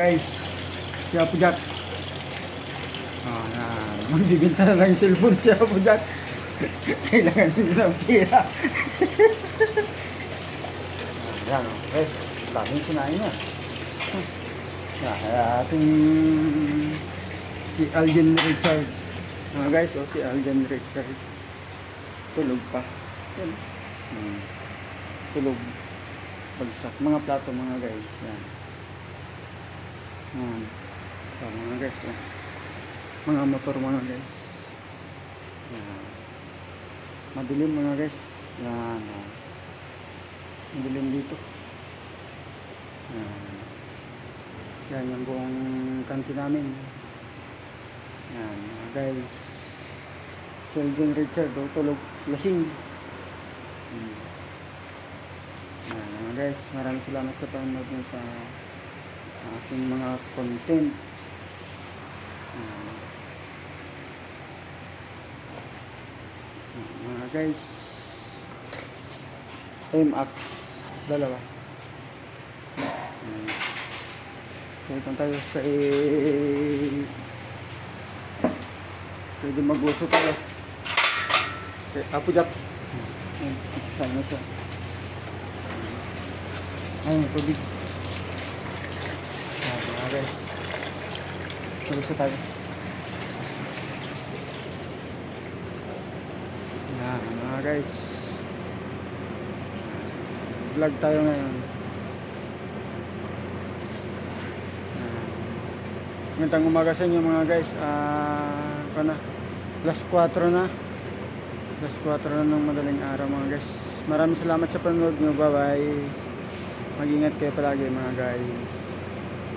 Guys, si Apo Jack. Ah, na, na lang yung cellphone si Apo Jack. Kailangan nila ng pira. Yan, okay. Daming sinain niya. Kaya ating si Alden Richard. Mga guys, oh, si Alden Richard. Tulog pa. Hmm. Tulog. Bagsak. Mga plato mga guys. Yan. Yan. So, mga guys. Yan. Mga motor mga guys. Yan. Madilim mga guys. Yan. oh. Madilim dito. Yan. Yan yung buong kanti namin. Yan mga guys. Sheldon Richard, oh, tulog, lasing. Hmm. Yan mga guys, maraming salamat sa panonood nyo sa aking mga content. Yan. Yan, mga guys, MX, dalawa. Yan. Kaya tayo sa eh, Pwede mag-uso tayo. Okay, Apo Jack. Ayan, Saan na siya? Ayun, tubig. Mga guys. Mag-uso tayo. Ayan, mga guys. Vlog tayo ngayon. Magandang umaga sa inyo mga guys. Ah, uh, na. Plus 4 na. Plus 4 na ng madaling araw mga guys. Maraming salamat sa panonood nyo. Bye bye. Mag-ingat kayo palagi mga guys.